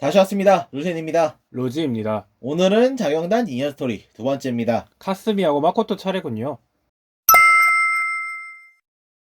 다시 왔습니다. 루센입니다. 로지입니다. 오늘은 자경단 2년 스토리 두 번째입니다. 카스미하고 마코토 차례군요.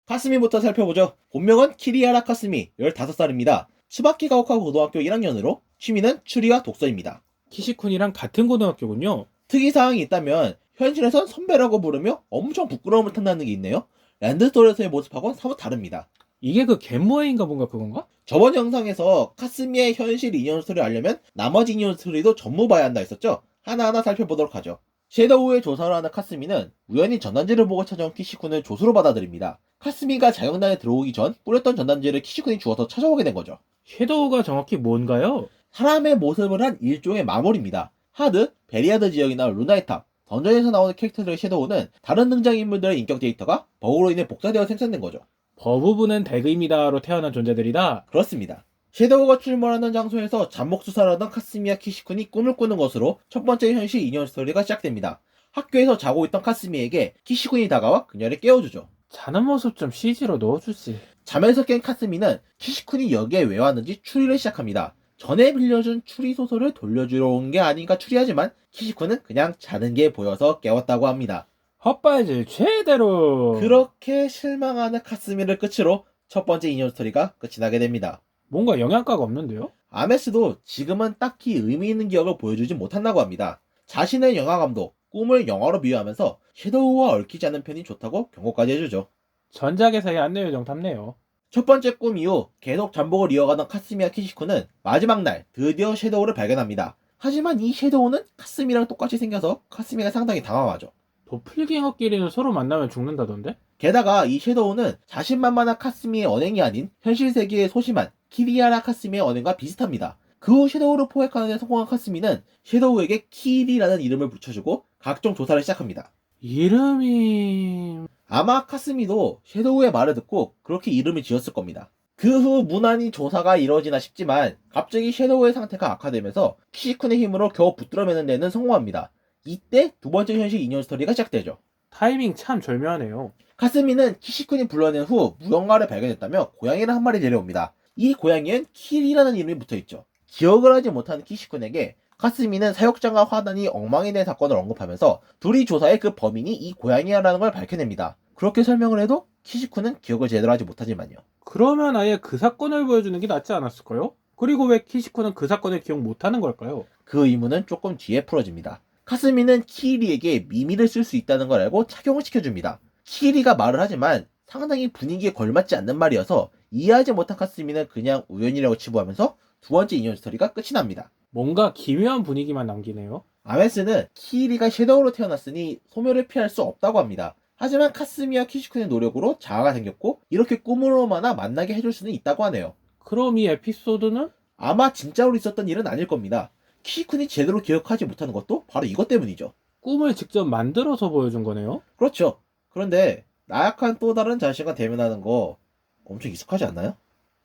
카스미부터 살펴보죠. 본명은 키리아라 카스미, 15살입니다. 츠바키 가오카 고등학교 1학년으로 취미는 추리와 독서입니다. 키시쿤이랑 같은 고등학교군요. 특이사항이 있다면 현실에선 선배라고 부르며 엄청 부끄러움을 탄다는 게 있네요. 랜드스토리에서의 모습하고는 사뭇 다릅니다. 이게 그 갯모에인가 뭔가 그건가? 저번 영상에서 카스미의 현실 인연 스토리를 알려면 나머지 인연 스토리도 전부 봐야 한다 했었죠? 하나하나 살펴보도록 하죠. 섀도우의 조사를 하는 카스미는 우연히 전단지를 보고 찾아온 키시쿤을 조수로 받아들입니다. 카스미가 자경단에 들어오기 전 뿌렸던 전단지를 키시쿤이 주워서 찾아오게 된 거죠. 섀도우가 정확히 뭔가요? 사람의 모습을 한 일종의 마물입니다. 하드, 베리아드 지역이나 루나이탑, 던전에서 나오는 캐릭터들의 섀도우는 다른 등장인물들의 인격 데이터가 버그로 인해 복사되어 생성된 거죠. 버부부는 대금이다로 태어난 존재들이다. 그렇습니다. 섀도우가 출몰하는 장소에서 잠복 수사를 하던 카스미와 키시쿤이 꿈을 꾸는 것으로 첫 번째 현실 인연 스토리가 시작됩니다. 학교에서 자고 있던 카스미에게 키시쿤이 다가와 그녀를 깨워주죠. 자는 모습 좀 CG로 넣어주지. 잠에서 깬 카스미는 키시쿤이 여기에 왜 왔는지 추리를 시작합니다. 전에 빌려준 추리 소설을 돌려주러 온 게 아닌가 추리하지만 키시쿤은 그냥 자는 게 보여서 깨웠다고 합니다. 헛발질 제대로. 그렇게 실망하는 카스미를 끝으로 첫 번째 인연 스토리가 끝이 나게 됩니다. 뭔가 영양가가 없는데요? 아메스도 지금은 딱히 의미 있는 기억을 보여주지 못한다고 합니다. 자신의 영화 감독, 꿈을 영화로 비유하면서 섀도우와 얽히지 않은 편이 좋다고 경고까지 해주죠. 전작에서의 안내 요정 탐네요. 첫 번째 꿈 이후 계속 잠복을 이어가던 카스미와 키시쿠는 마지막 날 드디어 섀도우를 발견합니다. 하지만 이 섀도우는 카스미랑 똑같이 생겨서 카스미가 상당히 당황하죠. 도플갱어끼리는 서로 만나면 죽는다던데? 게다가 이 섀도우는 자신만만한 카스미의 언행이 아닌 현실 세계에 소심한 키리아라 카스미의 언행과 비슷합니다. 그 후 섀도우를 포획하는 데 성공한 카스미는 섀도우에게 키리라는 이름을 붙여주고 각종 조사를 시작합니다. 이름이... 아마 카스미도 섀도우의 말을 듣고 그렇게 이름을 지었을 겁니다. 그 후 무난히 조사가 이루어지나 싶지만 갑자기 섀도우의 상태가 악화되면서 키시쿤의 힘으로 겨우 붙들어매는 데는 성공합니다. 이때 두 번째 현실 인연 스토리가 시작되죠. 타이밍 참 절묘하네요. 카스미는 키시쿤이 불러낸 후 무언가를 발견했다며 고양이를 한 마리 데려옵니다. 이 고양이엔 킬이라는 이름이 붙어있죠. 기억을 하지 못하는 키시쿤에게 카스미는 사육장과 화단이 엉망이 된 사건을 언급하면서 둘이 조사해 그 범인이 이 고양이라는 걸 밝혀냅니다. 그렇게 설명을 해도 키시쿤은 기억을 제대로 하지 못하지만요. 그러면 아예 그 사건을 보여주는 게 낫지 않았을까요? 그리고 왜 키시코는 그 사건을 기억 못하는 걸까요? 그 의문은 조금 뒤에 풀어집니다. 카스미는 키리에게 미미를 쓸 수 있다는 걸 알고 착용을 시켜줍니다. 키리가 말을 하지만 상당히 분위기에 걸맞지 않는 말이어서 이해하지 못한 카스미는 그냥 우연이라고 치부하면서 두 번째 인연 스토리가 끝이 납니다. 뭔가 기묘한 분위기만 남기네요. 아메스는 키리가 섀도우로 태어났으니 소멸을 피할 수 없다고 합니다. 하지만 카스미와 키시쿤의 노력으로 자아가 생겼고 이렇게 꿈으로마나 만나게 해줄 수는 있다고 하네요. 그럼 이 에피소드는 아마 진짜로 있었던 일은 아닐 겁니다. 키시쿤이 제대로 기억하지 못하는 것도 바로 이것 때문이죠. 꿈을 직접 만들어서 보여준 거네요? 그렇죠. 그런데 나약한 또 다른 자신과 대면하는 거 엄청 익숙하지 않나요?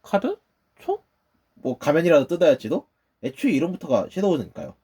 카드? 총? 뭐 가면이라도 뜯어야지도 애초에 이름부터가 섀도우니까요.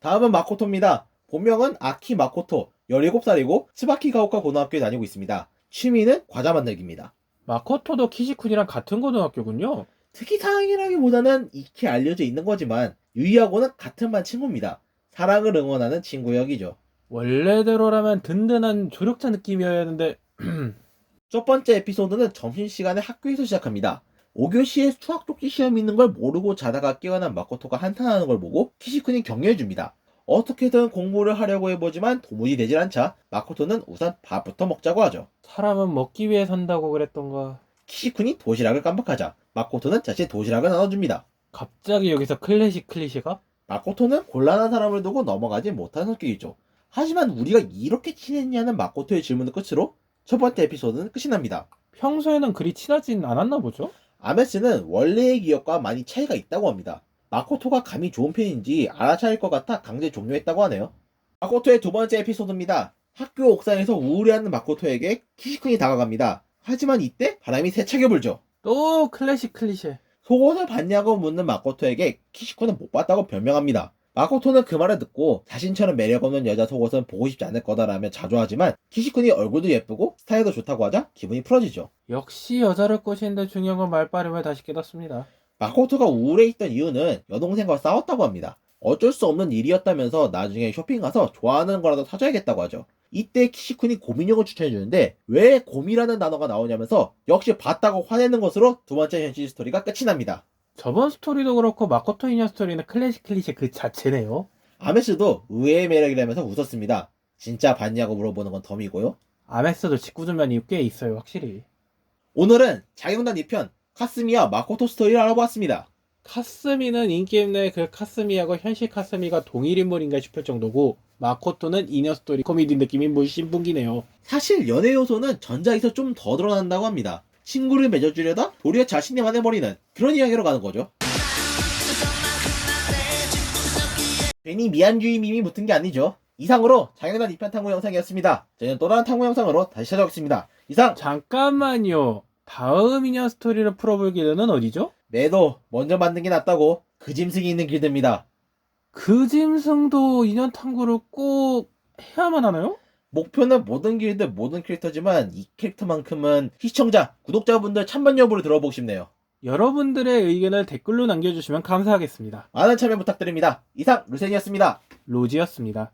다음은 마코토입니다. 본명은 아키 마코토, 17살이고 스바키 가오카 고등학교에 다니고 있습니다. 취미는 과자 만들기입니다. 마코토도 키시쿤이랑 같은 고등학교군요. 특이 사항이라기보다는 익히 알려져 있는 거지만 유이하고는 같은 반 친구입니다. 사랑을 응원하는 친구 역이죠. 원래대로라면 든든한 조력자 느낌이어야 하는데 첫 번째 에피소드는 점심시간에 학교에서 시작합니다. 5교시에 수학 쪽지 시험이 있는 걸 모르고 자다가 깨어난 마코토가 한탄하는 걸 보고 키시쿤이 격려해줍니다. 어떻게든 공부를 하려고 해보지만 도무지 되질 않자 마코토는 우선 밥부터 먹자고 하죠. 사람은 먹기 위해 산다고 그랬던가. 키시쿤이 도시락을 깜빡하자 마코토는 자신의 도시락을 나눠줍니다. 갑자기 여기서 클래식 클리셰가? 마코토는 곤란한 사람을 두고 넘어가지 못한 성격이죠. 하지만 우리가 이렇게 친했냐는 마코토의 질문을 끝으로 첫 번째 에피소드는 끝이 납니다. 평소에는 그리 친하진 않았나 보죠? 아메스는 원래의 기억과 많이 차이가 있다고 합니다. 마코토가 감이 좋은 편인지 알아차릴 것 같아 강제 종료했다고 하네요. 마코토의 두 번째 에피소드입니다. 학교 옥상에서 우울해하는 마코토에게 키시쿤이 다가갑니다. 하지만 이때 바람이 세차게 불죠. 또 클래식 클리셰. 속옷을 봤냐고 묻는 마코토에게 키시코는 못 봤다고 변명합니다. 마코토는 그 말을 듣고 자신처럼 매력 없는 여자 속옷은 보고 싶지 않을 거다라며 자조하지만 키시쿤이 얼굴도 예쁘고 스타일도 좋다고 하자 기분이 풀어지죠. 역시 여자를 꼬시는데 중요한 건 말빨임을 다시 깨닫습니다. 마코토가 우울해 있던 이유는 여동생과 싸웠다고 합니다. 어쩔 수 없는 일이었다면서 나중에 쇼핑 가서 좋아하는 거라도 사줘야겠다고 하죠. 이때 키시쿤이 고민형을 추천해주는데 왜 곰이라는 단어가 나오냐면서 역시 봤다고 화내는 것으로 두 번째 현실 스토리가 끝이 납니다. 저번 스토리도 그렇고 마코토 인형 스토리는 클래식 클리셰 그 자체네요. 아메스도 의외의 매력이라면서 웃었습니다. 진짜 봤냐고 물어보는 건 덤이고요. 아메스도 직구준면이 꽤 있어요, 확실히. 오늘은 자경단 2편 카스미와 마코토 스토리를 알아보았습니다. 카스미는 인게임 내 그 카스미하고 현실 카스미가 동일 인물인가 싶을 정도고 마코토는 이너 스토리 코미디 느낌이 물씬 풍기네요. 사실 연애 요소는 전작에서 좀 더 드러난다고 합니다. 친구를 맺어주려다 도리어 자신이 반해버리는 그런 이야기로 가는 거죠. 괜히 미안주의 밈이 붙은 게 아니죠. 이상으로 자경단 2편 탐구 영상이었습니다. 저희는 또 다른 탐구 영상으로 다시 찾아오겠습니다. 이상 잠깐만요. 다음 인형 스토리를 풀어볼 길드는 어디죠? 매도 먼저 만든 게 낫다고 그 짐승이 있는 길드입니다. 그 짐승도 인형 탐구를 꼭 해야만 하나요? 목표는 모든 길드 모든 캐릭터지만 이 캐릭터만큼은 시청자, 구독자분들 찬반 여부를 들어보고 싶네요. 여러분들의 의견을 댓글로 남겨주시면 감사하겠습니다. 많은 참여 부탁드립니다. 이상 루센이었습니다. 로지였습니다.